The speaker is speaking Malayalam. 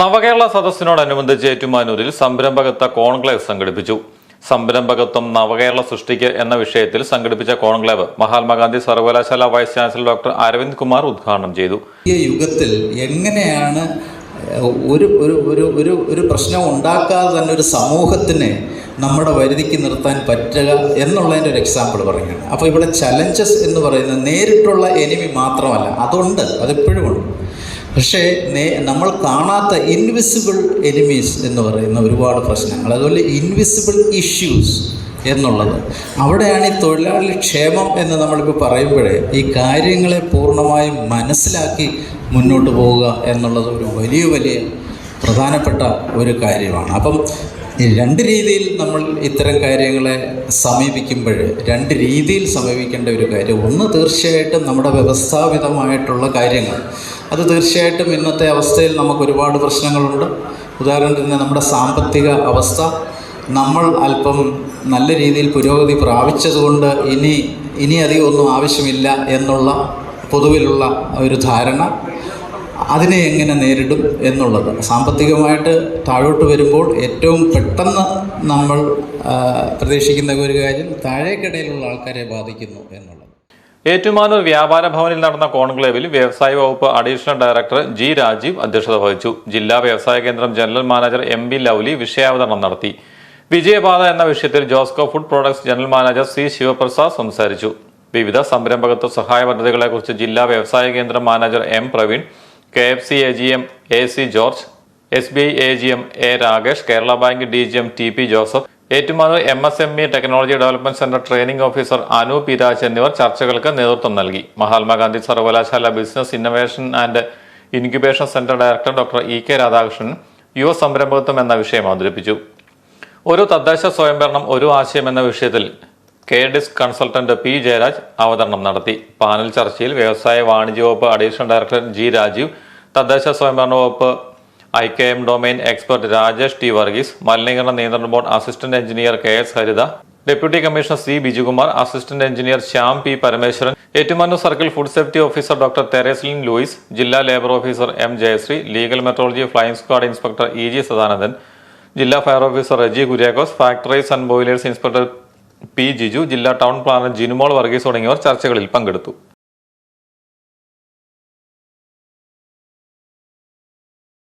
നവകേരള സദസ്സിനോടനുബന്ധിച്ച് ഏറ്റുമാനൂരിൽ സംരംഭകത്വ കോൺക്ലേവ് സംഘടിപ്പിച്ചു. സംരംഭകത്വം നവകേരള സൃഷ്ടിക്ക് എന്ന വിഷയത്തിൽ സംഘടിപ്പിച്ച കോൺക്ലേവ് മഹാത്മാഗാന്ധി സർവകലാശാല vice chancellor doctor Aravind Kumar ഉദ്ഘാടനം ചെയ്തു. ഈ യുഗത്തിൽ എങ്ങനെയാണ് ഒരു ഒരു ഒരു ഒരു ഒരു പ്രശ്നം ഉണ്ടാക്കാതെ തന്നെ ഒരു സമൂഹത്തിനെ നമ്മുടെ വരുതിക്ക് നിർത്താൻ പറ്റുക എന്നുള്ളതിന്റെ ഒരു എക്സാമ്പിൾ പറയുകയാണ്. അപ്പോൾ ഇവിടെ ചലഞ്ചസ് എന്ന് പറയുന്നത് നേരിട്ടുള്ള എനിമി മാത്രമല്ല. അതുണ്ട് അതെപ്പോഴും ഉണ്ട്. പക്ഷേ നേ നമ്മൾ കാണാത്ത ഇൻവിസിബിൾ എനിമീസ് എന്ന് പറയുന്ന ഒരുപാട് പ്രശ്നങ്ങൾ. അതുപോലെ ഇൻവിസിബിൾ ഇഷ്യൂസ് എന്നുള്ളത്. അവിടെയാണ് ഈ തൊഴിലാളി ക്ഷേമം എന്ന് നമ്മളിപ്പോൾ പറയുമ്പോഴേ ഈ കാര്യങ്ങളെ പൂർണമായും മനസ്സിലാക്കി മുന്നോട്ട് പോവുക എന്നുള്ളത് ഒരു വലിയ വലിയ പ്രധാനപ്പെട്ട ഒരു കാര്യമാണ്. അപ്പം രണ്ട് രീതിയിൽ നമ്മൾ ഇത്തരം കാര്യങ്ങളെ സമീപിക്കുമ്പോൾ രണ്ട് രീതിയിൽ സമീപിക്കേണ്ട ഒരു കാര്യം ഒന്ന് തീർച്ചയായിട്ടും നമ്മുടെ വ്യവസ്ഥാപിതമായിട്ടുള്ള കാര്യങ്ങൾ. അത് തീർച്ചയായിട്ടും ഇന്നത്തെ അവസ്ഥയിൽ നമുക്ക് ഒരുപാട് പ്രശ്നങ്ങളുണ്ട്. ഉദാഹരണത്തിന് നമ്മുടെ സാമ്പത്തിക അവസ്ഥ. നമ്മൾ അല്പം നല്ല രീതിയിൽ പുരോഗതി പ്രാപിച്ചതുകൊണ്ട് ഇനി ഇനി അധികം ഒന്നും ആവശ്യമില്ല എന്നുള്ള പൊതുവിലുള്ള ഒരു ധാരണ. അതിനെ എങ്ങനെ നേരിടും എന്നുള്ളത്. സാമ്പത്തികമായിട്ട് താഴോട്ട് വരുമ്പോൾ ഏറ്റവും പെട്ടെന്ന് നമ്മൾ പ്രതീക്ഷിക്കുന്ന ഒരു കാര്യം താഴേക്കിടയിലുള്ള ആൾക്കാരെ ബാധിക്കുന്നു എന്നുള്ളത്. ഏറ്റുമാനൂർ വ്യാപാര ഭവനിൽ നടന്ന കോൺക്ലേവിൽ വ്യവസായ വകുപ്പ് അഡീഷണൽ ഡയറക്ടർ ജി രാജീവ് അധ്യക്ഷത വഹിച്ചു. ജില്ലാ വ്യവസായ കേന്ദ്രം general manager M B Lovely വിഷയാവതരണം നടത്തി. വിജയപാത എന്ന വിഷയത്തിൽ Josco food products general manager C Sivaprasad സംസാരിച്ചു. വിവിധ സംരംഭകത്വ സഹായ പദ്ധതികളെക്കുറിച്ച് ജില്ലാ വ്യവസായ കേന്ദ്രം manager M Praveen K F C A G M A C George S B I A G M A Rakesh Kerala bank D G M T P Joseph Ettumanoor M S M E technology development centre training officer Anu Piraj എന്നിവർ ചർച്ചകൾക്ക് നേതൃത്വം നൽകി. മഹാത്മാഗാന്ധി സർവകലാശാല business innovation and incubation centre director doctor E K Radhakrishnan യുവ സംരംഭകത്വം എന്ന വിഷയം അവതരിപ്പിച്ചു. ഒരു തദ്ദേശ സ്വയംഭരണം ഒരു ആശയം എന്ന വിഷയത്തിൽ K DISC consultant P Jayaraj അവതരണം നടത്തി. പാനൽ ചർച്ചയിൽ വ്യവസായ വാണിജ്യ വകുപ്പ് അഡീഷണൽ ഡയറക്ടർ ജി രാജീവ് തദ്ദേശ സ്വയംഭരണ വകുപ്പ് I K M domain expert Rajesh T Varghese മലിനീകരണ നിയന്ത്രണ board assistant engineer K S Haritha deputy commissioner C Bijukumar assistant engineer Shyam P Parameswaran Ettumanoor circle food safety officer doctor Tereslin Louis ജില്ലാ labour officer M Jayasree legal metrology flying squad inspector E G Sadanandan ജില്ലാ fire officer Reji Kuriakose factories and boilers inspector P Jiju ജില്ലാ ടൗൺ പ്ലാനർ ജിനുമോൾ വർഗീസ് തുടങ്ങിയവർ ചർച്ചകളിൽ പങ്കെടുത്തു.